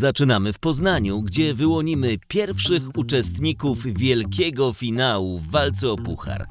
Zaczynamy w Poznaniu, gdzie wyłonimy pierwszych uczestników wielkiego finału w walce o puchar.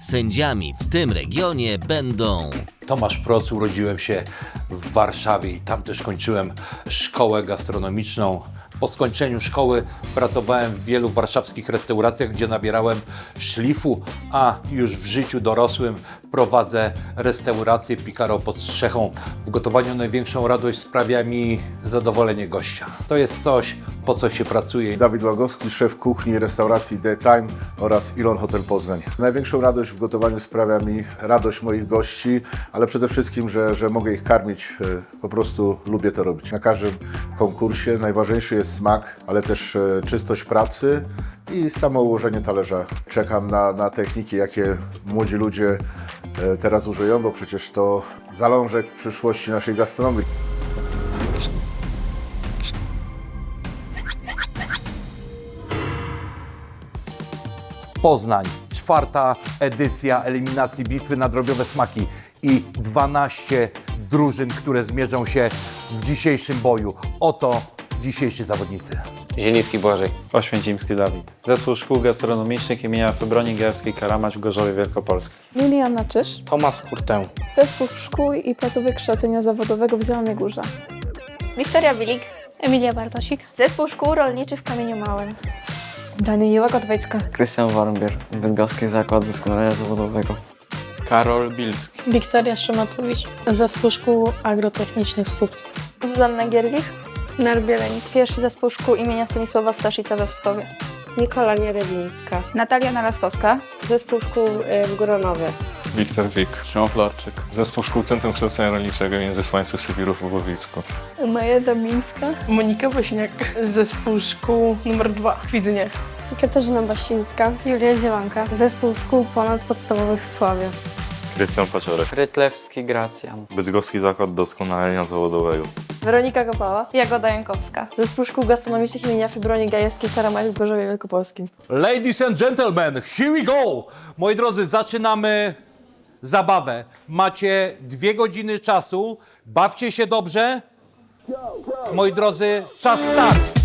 Sędziami w tym regionie będą Tomasz Proc, urodziłem się w Warszawie i tam też kończyłem szkołę gastronomiczną. Po skończeniu szkoły pracowałem w wielu warszawskich restauracjach, gdzie nabierałem szlifu, a już w życiu dorosłym prowadzę restaurację Pikaro pod Strzechą. W gotowaniu największą radość sprawia mi zadowolenie gościa. To jest coś, po co się pracuje. Dawid Łagowski, szef kuchni restauracji The Time oraz Ilon Hotel Poznań. Największą radość w gotowaniu sprawia mi radość moich gości, ale przede wszystkim, że, że mogę ich karmić. E, Po prostu lubię to robić. Na każdym konkursie najważniejszy jest smak, ale też e, czystość pracy i samo ułożenie talerza. Czekam na, na techniki, jakie młodzi ludzie e, teraz użyją, bo przecież to zalążek przyszłości naszej gastronomii. Poznań, czwarta edycja eliminacji bitwy na drobiowe smaki i 12 drużyn, które zmierzą się w dzisiejszym boju. Oto dzisiejsi zawodnicy. Zieliński Błażej. Oświęcimski Dawid. Zespół Szkół Gastronomicznych imienia Febronii Gajewskiej Karamać w Gorzowie Wielkopolskim. Liliana Czyż, Tomasz Kurtę. Zespół Szkół i Placówek Kształcenia Zawodowego w Zielonej Górze. Wiktoria Wilik, Emilia Bartosik, Zespół Szkół Rolniczych w Kamieniu Małym. Daniela Kotwejska. Krystian Warmbier, Bydgoski Zakład Doskonalenia Zawodowego. Karol Bilski. Wiktoria Szymatowicz, Zespół Szkół Agrotechnicznych Słupsk. Zuzanna Gierlich, Narbieleń, pierwszy Zespół Szkół imienia Stanisława Staszica we Wskowie. Nikola Nierewińska, Natalia Nalaskowska, Zespół Szkół y, w Goronowie. Wiktor Wik. Szymon Flarczyk. Zespół Szkół Centrum Kształcenia Rolniczego między Słońcu Sybirów w Łowicku. Maja Damińska. Monika Wośniak, Zespół Szkół nr 2 w Kwidzynie. Katarzyna Basińska, Julia Zielonka, Zespół Szkół Ponadpodstawowych w Sławie. Krystian Paciorek. Rytlewski Gracjan. Bydgoski Zakład Doskonalenia Zawodowego. Weronika Kopała, Jagoda Jankowska. Zespół Szkół Gastronomicznych imienia Febronii Gajewskiej Karamaj w Gorzowie Wielkopolskim. Ladies and gentlemen, here we go! Moi drodzy, zaczynamy zabawę. Macie dwie godziny czasu. Bawcie się dobrze. Moi drodzy, czas start.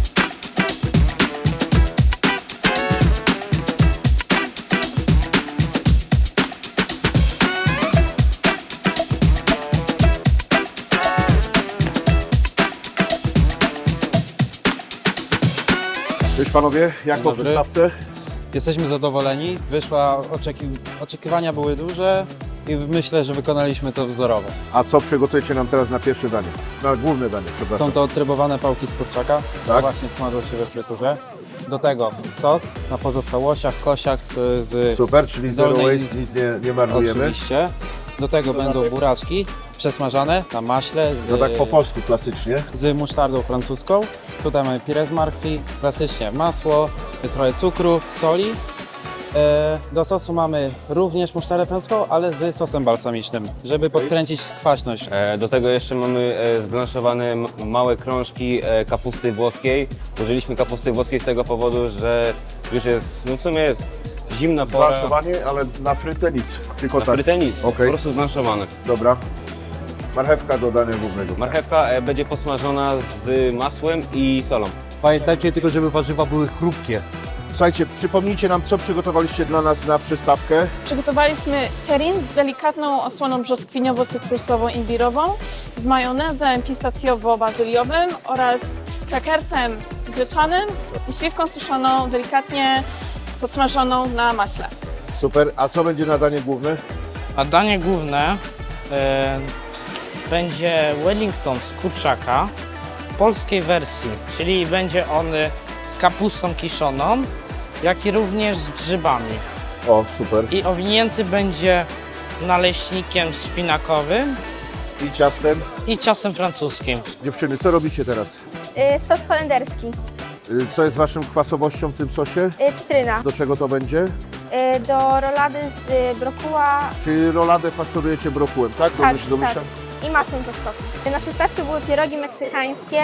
Cześć panowie, jak po dobry. przystawce? Jesteśmy zadowoleni. Wyszła, oczeki, oczekiwania były duże i myślę, że wykonaliśmy to wzorowo. A co przygotujecie nam teraz na pierwsze danie? Na główne danie, przepraszam. Są to trybowane pałki z kurczaka, które Tak. właśnie smażą się we fryturze. Do tego sos na pozostałościach, kosiach z, z Super, czyli zero Dolnej- waste, nic nie, nie marnujemy. oczywiście. Do tego będą buraczki przesmażane na maśle z, No tak po polsku klasycznie. z musztardą francuską. Tutaj mamy pire z marchwi, klasycznie masło, trochę cukru, soli. E, Do sosu mamy również musztardę francuską, ale z sosem balsamicznym, żeby podkręcić kwaśność. E, Do tego jeszcze mamy e, zblanszowane m- małe krążki e, kapusty włoskiej. Użyliśmy kapusty włoskiej z tego powodu, że już jest no w sumie zimna pora. Blanszowanie, ale na frytę nic. Tylko Na tak. frytę nic, Okej. po prostu zblanszowane. Dobra. Marchewka do dania głównego. Marchewka e, będzie posmażona z masłem i solą. Pamiętajcie tylko, żeby warzywa były chrupkie. Słuchajcie, przypomnijcie nam, co przygotowaliście dla nas na przystawkę. Przygotowaliśmy terin z delikatną osłoną brzoskwiniowo-cytrusową-imbirową, z majonezem pistacjowo-bazyliowym oraz krakersem gryczanym i śliwką suszoną, delikatnie podsmażoną na maśle. Super. A co będzie na danie główne? A danie główne e, będzie Wellington z kurczaka w polskiej wersji, czyli będzie on z kapustą kiszoną, jak i również z grzybami. O, super. I owinięty będzie naleśnikiem szpinakowym I ciastem. i ciastem francuskim. Dziewczyny, co robicie teraz? Y, sos holenderski, Y, Co jest waszą kwasowością w tym sosie? y, cytryna, Do czego to będzie? y, do rolady z y, brokuła Czyli roladę faszerujecie brokułem, tak? Dobrze Tak, się domyślam? I masłem czosnkowym. Na przystawce były pierogi meksykańskie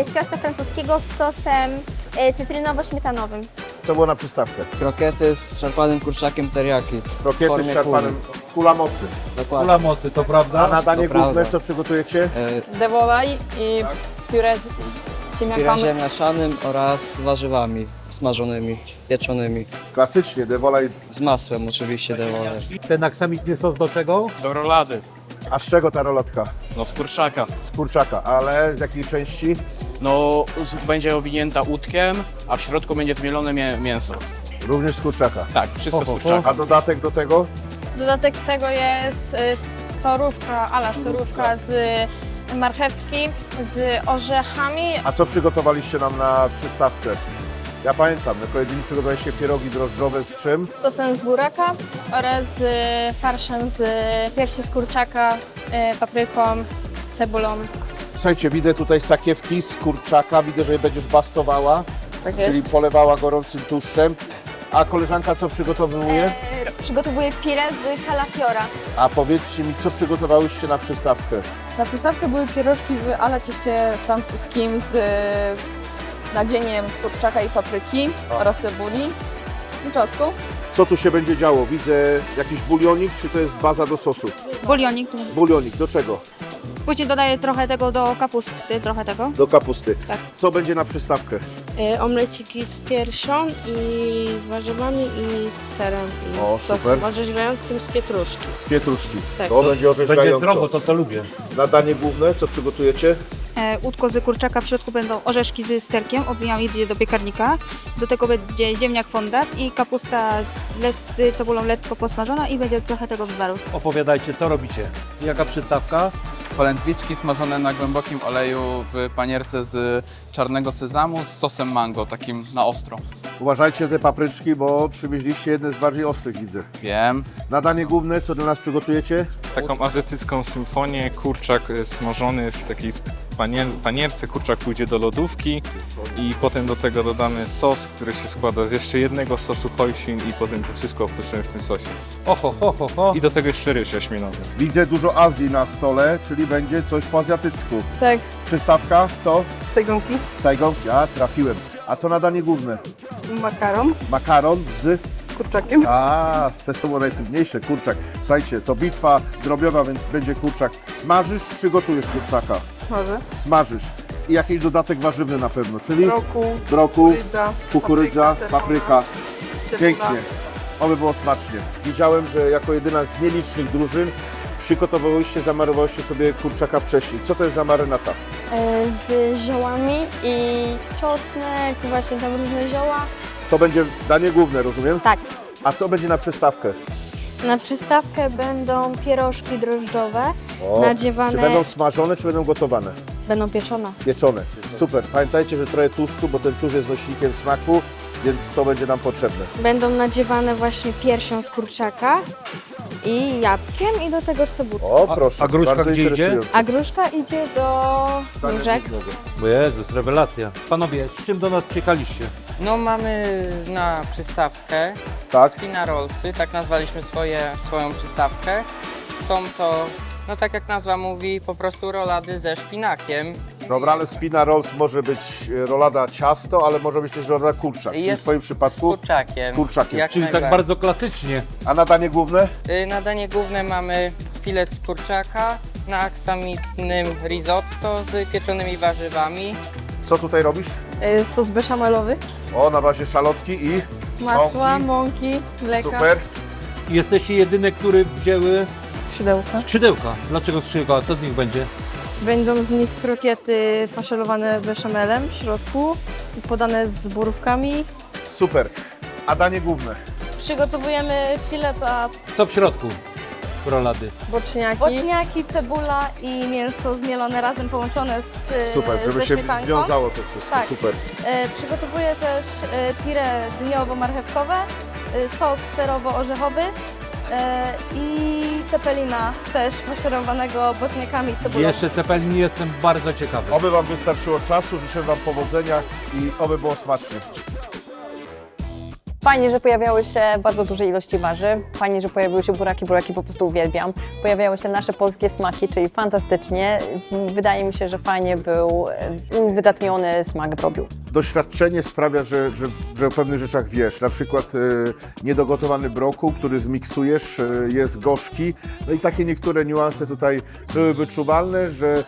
y, z ciasta francuskiego z sosem y, cytrynowo-śmietanowym. To było na przystawkę. Krokety z szarpanym kurczakiem teriyaki. Rokiety formie z szarpanem. Kula mocy. Dokładnie. Kula mocy, to prawda? A na danie To główne prawda. co przygotujecie? E, Devolaj i pióre Ziemniakami. mieszanym oraz warzywami smażonymi, pieczonymi. Klasycznie, devolaj. Z masłem oczywiście dewolę. Ten aksamitny sos do czego? Do rolady. A z czego ta rolatka? No z kurczaka. Z kurczaka, ale z jakiej części? No, będzie owinięta łódkiem, a w środku będzie zmielone mię- mięso. Również z kurczaka. Tak, wszystko z kurczaka. A dodatek do tego? Dodatek tego jest y, sorówka, ala sorówka z marchewki, z orzechami. A co przygotowaliście nam na przystawkę? Ja pamiętam, jako jedyni przygotowaliście pierogi drożdżowe z czym? Sosem z buraka oraz z farszem z piersi z kurczaka, y, papryką, cebulą. Słuchajcie, widzę tutaj sakiewki z kurczaka, widzę, że je będziesz bastowała, Tak czyli polewała gorącym tłuszczem. A koleżanka co przygotowuje? E, Przygotowuję pire z kalafiora. A powiedzcie mi, co przygotowałyście na przystawkę? Na przystawkę były pierożki w ala cieście francuskim z nadzieniem z kurczaka i papryki oraz cebuli i czosnku. Co tu się będzie działo? Widzę jakiś bulionik, czy to jest baza do sosu? Bulionik. Bulionik, do czego? Później dodaję trochę tego do kapusty, trochę tego. Do kapusty. Tak. Co będzie na przystawkę? Omleciki z piersią i z warzywami i z serem i O, z sosem super. orzeźwiającym z pietruszki. Z pietruszki. Tak. To będzie orzeźwiająco. to co lubię. Na danie główne, co przygotujecie? E, Łódko z kurczaka, w środku będą orzeszki z serkiem, obwijam je idzie do piekarnika. Do tego będzie ziemniak fondat i kapusta z, le- z cebulą lekko posmażona i będzie trochę tego wywaru. Opowiadajcie, co robicie? Jaka przystawka? Polędwiczki smażone na głębokim oleju w panierce z czarnego sezamu z sosem mango, takim na ostro. Uważajcie te papryczki, bo przywieźliście jedne z bardziej ostrych, widzę. Wiem. Na danie główne, co dla nas przygotujecie? Taką azjatycką symfonię, kurczak e, smażony w takiej sp- panie- panierce, kurczak pójdzie do lodówki i potem do tego dodamy sos, który się składa z jeszcze jednego sosu hoisin i potem to wszystko obtoczymy w tym sosie. Oho, ho, ho, ho. I do tego jeszcze ryż jaśminowy. Widzę dużo Azji na stole, czyli będzie coś po azjatycku. Tak, Przystawka to cygonki, sajgonki. A, trafiłem. A co na danie główne? makaron, Makaron z... kurczakiem. A, te są najtrudniejsze, kurczak. Słuchajcie, to bitwa drobiowa, więc będzie kurczak. Smażysz czy gotujesz kurczaka? Może. Smażysz. I jakiś dodatek warzywny na pewno, czyli Roku, broku, pizza, kukurydza, papryka, papryka. Pięknie. Oby było smacznie. Widziałem, że jako jedyna z nielicznych drużyn przygotowałyście, zamarowaliście sobie kurczaka wcześniej. Co to jest za marynata? E, z ziołami i czosnek, właśnie tam różne zioła. To będzie danie główne, rozumiem? Tak. A co będzie na przystawkę? Na przystawkę będą pierożki drożdżowe, O, nadziewane, Czy będą smażone, czy będą gotowane? będą pieczone. Pieczone. Super. Pamiętajcie, że trochę tłuszczu, bo ten tłuszcz jest nośnikiem smaku, więc to będzie nam potrzebne. Będą nadziewane właśnie piersią z kurczaka i jabłkiem i do tego cebulą. O, proszę. a gruszka bardzo gdzie idzie? interesujące. A gruszka idzie do nóżek. głównego. Bo Jezus, rewelacja. Panowie, z czym do nas przyjechaliście? No mamy na przystawkę Tak? spina rollsy, tak nazwaliśmy swoje, swoją przystawkę. Są to, no tak jak nazwa mówi, po prostu rolady ze szpinakiem. Dobra, ale spina rolls może być e, rolada ciasto, ale może być też rolada kurczak. Czyli w Jest swoim Z przypadku. kurczakiem. Z kurczakiem. Jak Czyli tak najbardziej. bardzo klasycznie. A na danie główne? Y, Na danie główne mamy filet z kurczaka, na aksamitnym risotto z pieczonymi warzywami. Co tutaj robisz? E, Sos beszamelowy, O, na bazie szalotki i masła, Mąki. mąki, mleka, super. Jesteście jedyne, które wzięły skrzydełka. skrzydełka. Dlaczego skrzydełka? Co z nich będzie? Będą z nich krokiety faszerowane beszamelem w środku, podane z borówkami. Super. A danie główne? Przygotowujemy fileta, Co w środku rolady? boczniaki. Boczniaki, cebula i mięso zmielone razem połączone z, Super, żeby ze się śmietanką. związało to wszystko. Tak. Super. E, Przygotowuję też e, pire dniowo-marchewkowe, e, sos serowo-orzechowy e, i cepelina też faszerowanego boczniakami i cebulą. Jeszcze cepelin jestem bardzo ciekawy. Oby Wam wystarczyło czasu, życzę Wam powodzenia i oby było smacznie. Fajnie, że pojawiały się bardzo duże ilości warzyw. Fajnie, że pojawiły się buraki. Buraki po prostu uwielbiam. Pojawiały się nasze polskie smaki, czyli fantastycznie. Wydaje mi się, że fajnie był e, uwydatniony smak drobiu. Doświadczenie sprawia, że, że, że o pewnych rzeczach wiesz. Na przykład y, niedogotowany brokuł, który zmiksujesz, y, jest gorzki. No i takie niektóre niuanse tutaj były wyczuwalne, że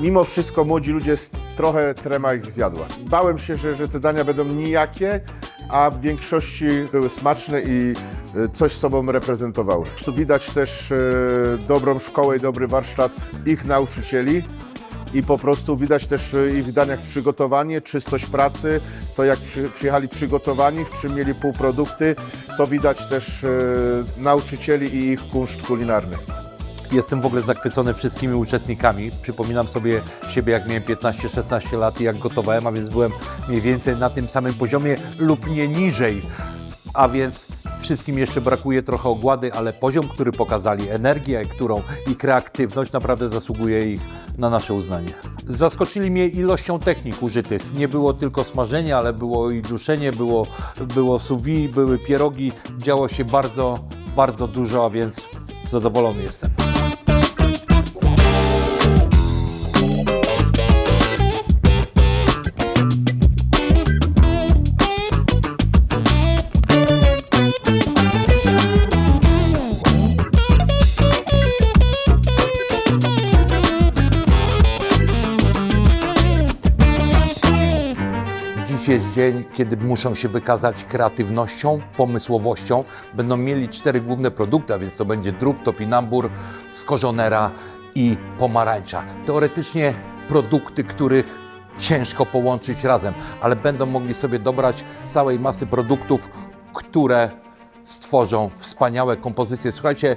mimo wszystko młodzi ludzie trochę trema ich zjadła. Bałem się, że, że te dania będą nijakie, a w większości były smaczne i e, coś sobą reprezentowały. Tu widać też e, dobrą szkołę i dobry warsztat ich nauczycieli. I po prostu widać też e, i w daniach przygotowanie, czystość pracy, to jak przy, przyjechali przygotowani, w czym mieli półprodukty, to widać też nauczycieli i ich kunszt kulinarny. Jestem w ogóle zachwycony wszystkimi uczestnikami. Przypominam sobie siebie, jak miałem 15-16 lat i jak gotowałem, a więc byłem mniej więcej na tym samym poziomie lub nie niżej. A więc wszystkim jeszcze brakuje trochę ogłady, ale poziom, który pokazali, energię, którą i kreatywność naprawdę zasługuje ich na nasze uznanie. Zaskoczyli mnie ilością technik użytych. Nie było tylko smażenie, ale było i duszenie, było, było sous vide, były pierogi. Działo się bardzo, bardzo dużo, a więc zadowolony jestem. Dzień, kiedy muszą się wykazać kreatywnością, pomysłowością. Będą mieli cztery główne produkty, a więc to będzie drób, topinambur, skorzonera i pomarańcza. Teoretycznie produkty, których ciężko połączyć razem, ale będą mogli sobie dobrać całej masy produktów, które stworzą wspaniałe kompozycje. Słuchajcie,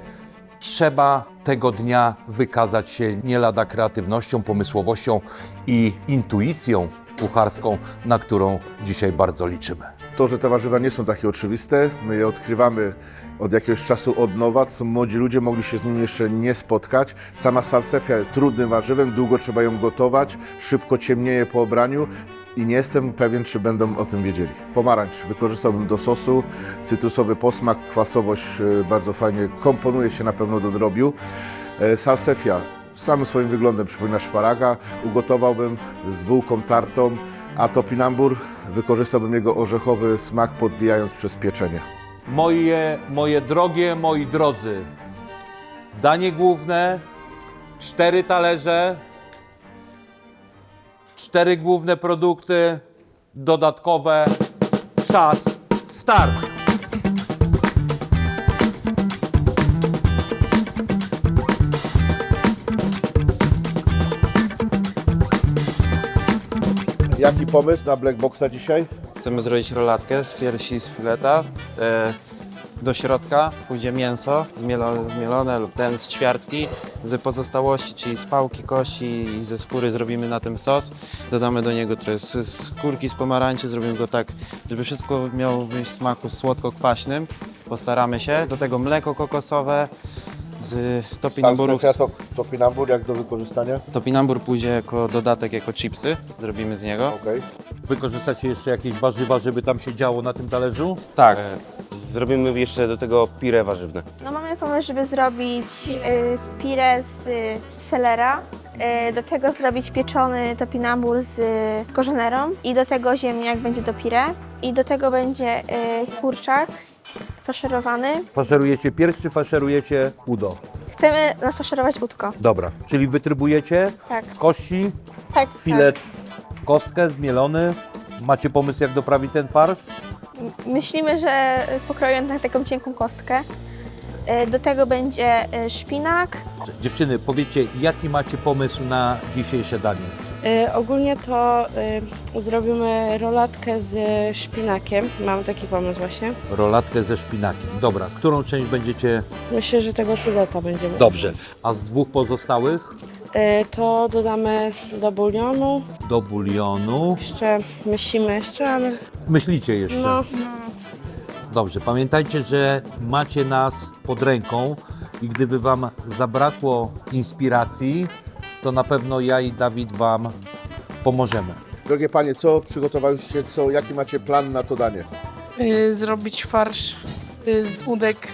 trzeba tego dnia wykazać się nie lada kreatywnością, pomysłowością i intuicją kucharską, na którą dzisiaj bardzo liczymy. To, że te warzywa nie są takie oczywiste, my je odkrywamy od jakiegoś czasu od nowa, co młodzi ludzie mogli się z nimi jeszcze nie spotkać. Sama salsefia jest trudnym warzywem, długo trzeba ją gotować, szybko ciemnieje po obraniu i nie jestem pewien, czy będą o tym wiedzieli. Pomarańcz wykorzystałbym do sosu, cytrusowy posmak, kwasowość e, bardzo fajnie komponuje się na pewno do drobiu. E, Salsefia samym swoim wyglądem przypomina szparaga, ugotowałbym z bułką tartą, a topinambur wykorzystałbym jego orzechowy smak podbijając przez pieczenie. Moje, moje drogie, moi drodzy, danie główne, cztery talerze, cztery główne produkty, dodatkowe, czas, start. Jaki pomysł na Black Boxa dzisiaj? Chcemy zrobić rolatkę z piersi z fileta. E, do środka pójdzie mięso zmielone, zmielone lub ten z ćwiartki. Z pozostałości, czyli z pałki kości i ze skóry zrobimy na tym sos. Dodamy do niego trochę skórki z pomarańczy, zrobimy go tak, żeby wszystko miało wyjść w smaku słodko-kwaśnym. Postaramy się. Do tego mleko kokosowe z topinamburów. Salsefia to topinambur jak do wykorzystania? Topinambur pójdzie jako dodatek, jako chipsy. Zrobimy z niego. Okej. Wykorzystacie jeszcze jakieś warzywa, żeby tam się działo na tym talerzu? Tak. E, Zrobimy jeszcze do tego pire warzywne. No mamy pomysł, żeby zrobić y, pire z y, selera, y, do tego zrobić pieczony topinambur z y, korzonerą i do tego ziemniak będzie do pire i do tego będzie y, kurczak faszerowany. Faszerujecie pierś czy faszerujecie udo? Chcemy nafaszerować udko. Dobra, czyli wytrybujecie Tak. z kości, Tak, filet w kostkę, zmielony. Macie pomysł, jak doprawić ten farsz? tak. Myślimy, że pokroją na taką cienką kostkę. Y, Do tego będzie y, szpinak, Dziewczyny, powiedzcie, jaki macie pomysł na dzisiejsze danie? Y, ogólnie to y, zrobimy rolatkę z szpinakiem. Mam taki pomysł właśnie. Rolatkę ze szpinakiem. Dobra, którą część będziecie... Myślę, że tego fileta będziemy. Dobrze. A z dwóch pozostałych? Y, to dodamy do bulionu. Do bulionu. Jeszcze myślimy jeszcze, ale Myślicie jeszcze? no, Dobrze, pamiętajcie, że macie nas pod ręką i gdyby Wam zabrakło inspiracji, to na pewno ja i Dawid Wam pomożemy. Drogie panie, co przygotowaliście, co, jaki macie plan na to danie? y, zrobić farsz y, z udek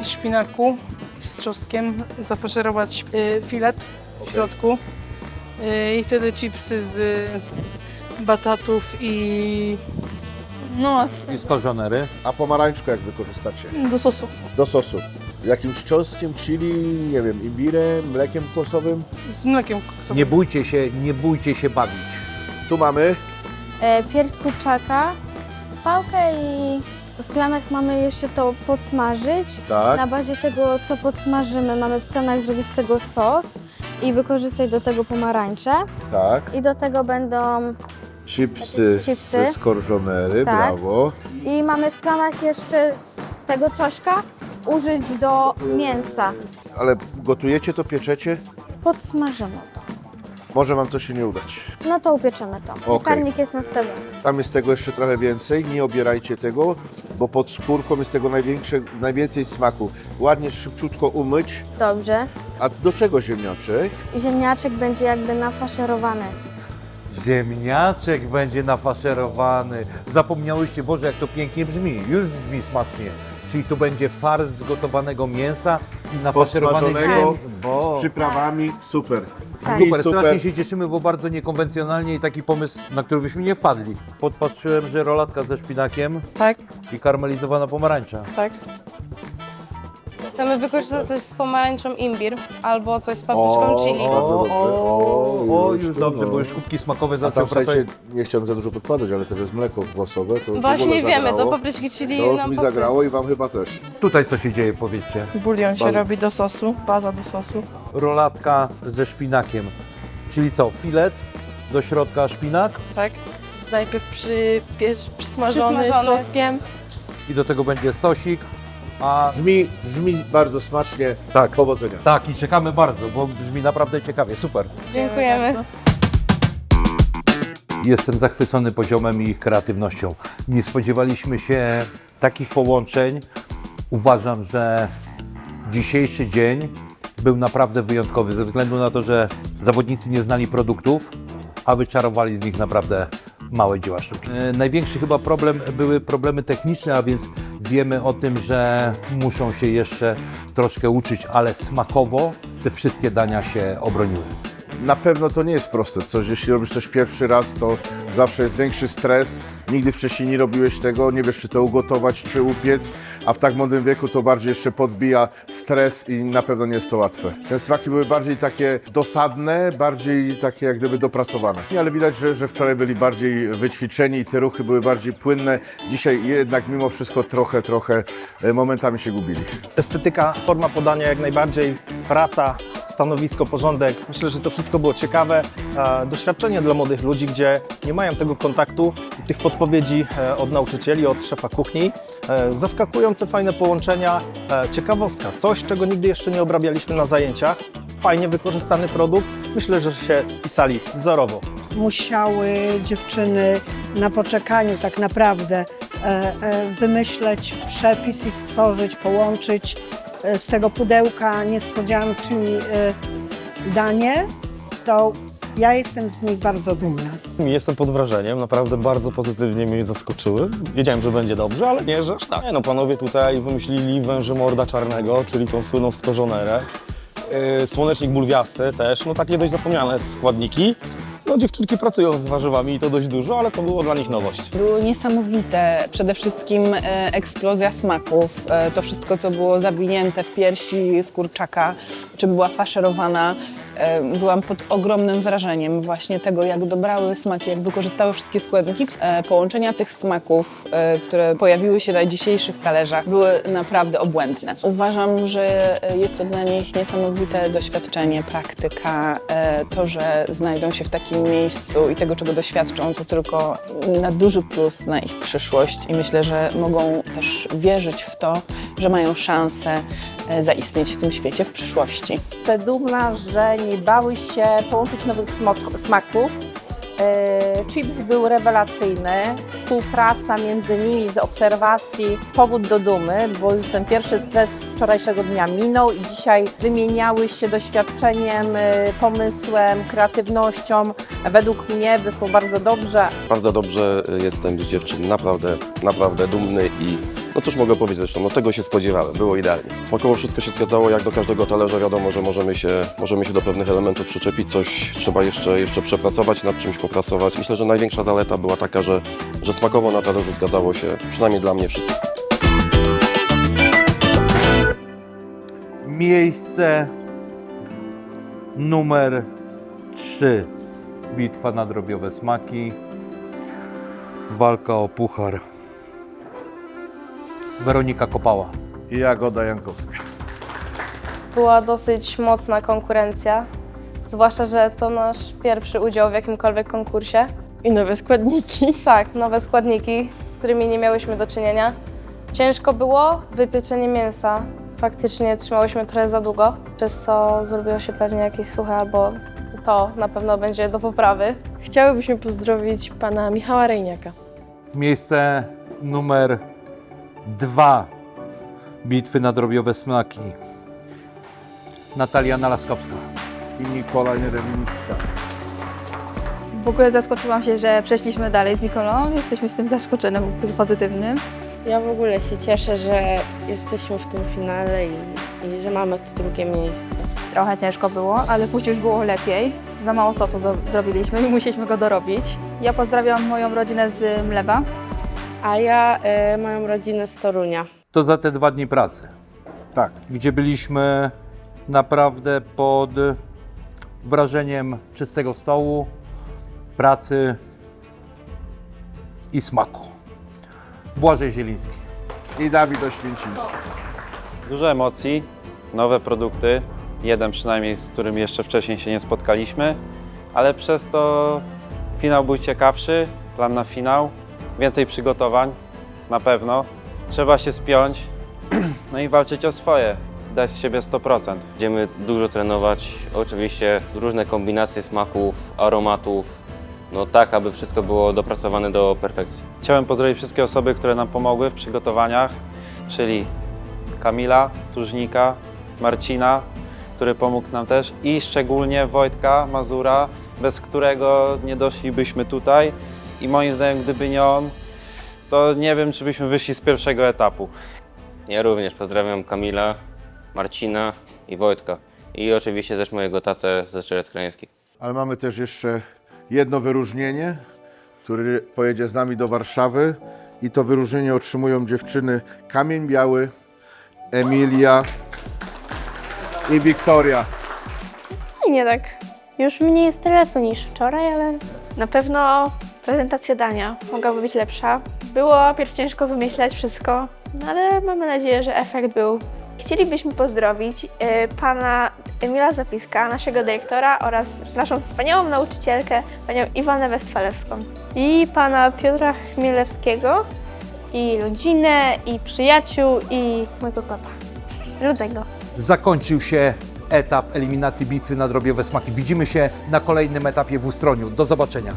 i szpinaku z czosnkiem, zafaszerować y, filet w środku y, i wtedy chipsy z y, batatów i no, I skorzonery. A pomarańczkę jak wykorzystacie? do sosu. Do sosu. Jakimś czosnkiem, chili, nie wiem, imbirem, mlekiem kłosowym? Z mlekiem kokosowym. Nie bójcie się, nie bójcie się bawić. Tu mamy E, pierś kurczaka, pałkę i w planach mamy jeszcze to podsmażyć. Tak. Na bazie tego, co podsmażymy, mamy w planach zrobić z tego sos i wykorzystać do tego pomarańcze. Tak. I do tego będą Chipsy, Chipsy. skorżonery, Tak. brawo. i mamy w planach jeszcze tego cośka użyć do mięsa. Ale gotujecie to, pieczecie? Podsmażymy to. Może Wam to się nie udać. No to upieczemy to. Okej. Piekarnik jest nastawiony. Tam jest tego jeszcze trochę więcej, nie obierajcie tego, bo pod skórką jest tego największe, najwięcej smaku. Ładnie, szybciutko umyć. Dobrze. A do czego ziemniaczek? Ziemniaczek będzie jakby nafaszerowany. Ziemniaczek będzie nafaszerowany. Zapomniałyście, Boże, jak to pięknie brzmi. Już brzmi smacznie. Czyli tu będzie farsz z gotowanego mięsa i ziem. Bo... z przyprawami, super. Super, Brzmi strasznie się cieszymy, bo bardzo niekonwencjonalnie i taki pomysł, na który byśmy nie wpadli. Podpatrzyłem, że rolatka ze szpinakiem Tak, i karmelizowana pomarańcza. tak. Chcemy wykorzystać coś z pomarańczą imbir albo coś z papryczką chili. dobrze. o, o, już dobrze, bo już kubki smakowe A tam, zaczęły słuchajcie, pracować. nie chciałem za dużo podkładać, ale to jest mleko włosowe. To w Właśnie wiemy, to zagrało. papryczki chili To już nam mi zagrało i Wam chyba też. Tutaj co się dzieje, powiedzcie. Bulion się Baza. robi do sosu, baza do sosu. Rolatka ze szpinakiem. Czyli co, filet, do środka szpinak Tak. Najpierw przy, pierś, przysmażony, z Przysmażony. czosnkiem. i do tego będzie sosik. A Brzmi, brzmi bardzo smacznie. tak, Powodzenia. tak i czekamy bardzo, bo brzmi naprawdę ciekawie, super. Dziękujemy. bardzo. Jestem zachwycony poziomem i ich kreatywnością. Nie spodziewaliśmy się takich połączeń. Uważam, że dzisiejszy dzień był naprawdę wyjątkowy ze względu na to, że zawodnicy nie znali produktów, a wyczarowali z nich naprawdę małe dzieła sztuki. E, Największy chyba problem były problemy techniczne, a więc wiemy o tym, że muszą się jeszcze troszkę uczyć, ale smakowo te wszystkie dania się obroniły. Na pewno to nie jest proste. Coś, jeśli robisz coś pierwszy raz, to zawsze jest większy stres. Nigdy wcześniej nie robiłeś tego, nie wiesz, czy to ugotować, czy upiec, a w tak młodym wieku to bardziej jeszcze podbija stres i na pewno nie jest to łatwe. Te smaki były bardziej takie dosadne, bardziej takie jak gdyby dopracowane. Ale widać, że, że wczoraj byli bardziej wyćwiczeni i te ruchy były bardziej płynne. Dzisiaj jednak mimo wszystko trochę, trochę e, momentami się gubili. Estetyka, forma podania jak najbardziej, praca, stanowisko, porządek. Myślę, że to wszystko było ciekawe. E, Doświadczenie dla młodych ludzi, gdzie nie mają tego kontaktu i tych podpowiedzi e, od nauczycieli, od szefa kuchni. E, Zaskakujące, fajne połączenia, ciekawostka, coś, czego nigdy jeszcze nie obrabialiśmy na zajęciach. Fajnie wykorzystany produkt. Myślę, że się spisali wzorowo. musiały dziewczyny na poczekaniu tak naprawdę wymyśleć przepis i stworzyć, połączyć z tego pudełka niespodzianki e, danie, to ja jestem z nich bardzo dumna. Jestem pod wrażeniem, naprawdę bardzo pozytywnie mnie zaskoczyły. Wiedziałem, że będzie dobrze, ale nie, że aż tak. Nie, no panowie tutaj wymyślili węży morda czarnego, czyli tą słynną skorzonerę. Yy, słonecznik bulwiasty też, no takie dość zapomniane składniki. No dziewczynki pracują z warzywami i to dość dużo, ale to było dla nich nowość. Było niesamowite. Przede wszystkim e, eksplozja smaków. E, to wszystko, co było zawinięte w piersi z kurczaka, czy była faszerowana. E, byłam pod ogromnym wrażeniem właśnie tego, jak dobrały smaki, jak wykorzystały wszystkie składniki. E, połączenia tych smaków, e, które pojawiły się na dzisiejszych talerzach, były naprawdę obłędne. Uważam, że jest to dla nich niesamowite doświadczenie, praktyka. To, że znajdą się w takim miejscu i tego, czego doświadczą, to tylko na duży plus na ich przyszłość i myślę, że mogą też wierzyć w to, że mają szansę zaistnieć w tym świecie w przyszłości. Jestem dumna, że nie bały się połączyć nowych smok- smaków. E, Chips był rewelacyjny, współpraca między nimi z obserwacji powód do dumy, bo już ten pierwszy stres z wczorajszego dnia minął i dzisiaj wymieniały się doświadczeniem, e, pomysłem, kreatywnością. Według mnie wyszło bardzo dobrze. Bardzo dobrze jestem z dziewczyn, naprawdę, naprawdę dumny i no cóż mogę powiedzieć zresztą, no tego się spodziewałem, było idealnie. Około wszystko się zgadzało, jak do każdego talerza wiadomo, że możemy się, możemy się do pewnych elementów przyczepić, coś trzeba jeszcze, jeszcze przepracować, nad czymś popracować. Myślę, że największa zaleta była taka, że, że smakowo na talerzu zgadzało się, przynajmniej dla mnie wszystko. Miejsce numer 3. Bitwa na drobiowe smaki. Walka o puchar. Weronika Kopała. I Jagoda Jankowska. Była dosyć mocna konkurencja, zwłaszcza, że to nasz pierwszy udział w jakimkolwiek konkursie. I nowe składniki. Tak, nowe składniki, z którymi nie miałyśmy do czynienia. Ciężko było wypieczenie mięsa. Faktycznie trzymałyśmy trochę za długo, przez co zrobiło się pewnie jakieś suche albo to na pewno będzie do poprawy. Chciałybyśmy pozdrowić pana Michała Rejniaka. Miejsce numer 2. Bitwy na drobiowe smaki. Natalia Nalaskowska. I Nikola Nierewinska. W ogóle zaskoczyłam się, że przeszliśmy dalej z Nikolą. Jesteśmy z tym zaskoczone, pozytywnym. Ja w ogóle się cieszę, że jesteśmy w tym finale i, i że mamy to drugie miejsce. Trochę ciężko było, ale później już było lepiej. Za mało sosu zro- zrobiliśmy i musieliśmy go dorobić. Ja pozdrawiam moją rodzinę z Mlewa. A ja y, moją rodzinę z Torunia. To za te dwa dni pracy. Tak. Gdzie byliśmy naprawdę pod wrażeniem czystego stołu, pracy i smaku. Błażej Zieliński. I Dawid Oświęcimski. Dużo emocji, nowe produkty, jeden przynajmniej, z którym jeszcze wcześniej się nie spotkaliśmy, ale przez to finał był ciekawszy, plan na finał, więcej przygotowań, na pewno. Trzeba się spiąć, no i walczyć o swoje, dać z siebie 100%. Będziemy dużo trenować, oczywiście różne kombinacje smaków, aromatów, no tak, aby wszystko było dopracowane do perfekcji. Chciałem pozdrowić wszystkie osoby, które nam pomogły w przygotowaniach, czyli Kamila, Tużnika, Marcina, który pomógł nam też i szczególnie Wojtka Mazura, bez którego nie doszlibyśmy tutaj i moim zdaniem gdyby nie on, to nie wiem czy byśmy wyszli z pierwszego etapu. Ja również pozdrawiam Kamila, Marcina i Wojtka. I oczywiście też mojego tatę ze Strzelec Krajeński. Ale mamy też jeszcze jedno wyróżnienie, który pojedzie z nami do Warszawy i to wyróżnienie otrzymują dziewczyny Kamień Biały, Emilia i Wiktoria. Nie tak. Już mniej stresu niż wczoraj, ale na pewno prezentacja dania mogłaby być lepsza. Było pierw ciężko wymyślać wszystko, no ale mamy nadzieję, że efekt był. Chcielibyśmy pozdrowić y, pana Emila Zapiska, naszego dyrektora oraz naszą wspaniałą nauczycielkę, panią Iwonę Westfalewską. I pana Piotra Chmielewskiego, i rodzinę, i przyjaciół, i mojego kota, Ludego. Zakończył się etap eliminacji bitwy na drobiowe smaki. Widzimy się na kolejnym etapie w Ustroniu. Do zobaczenia.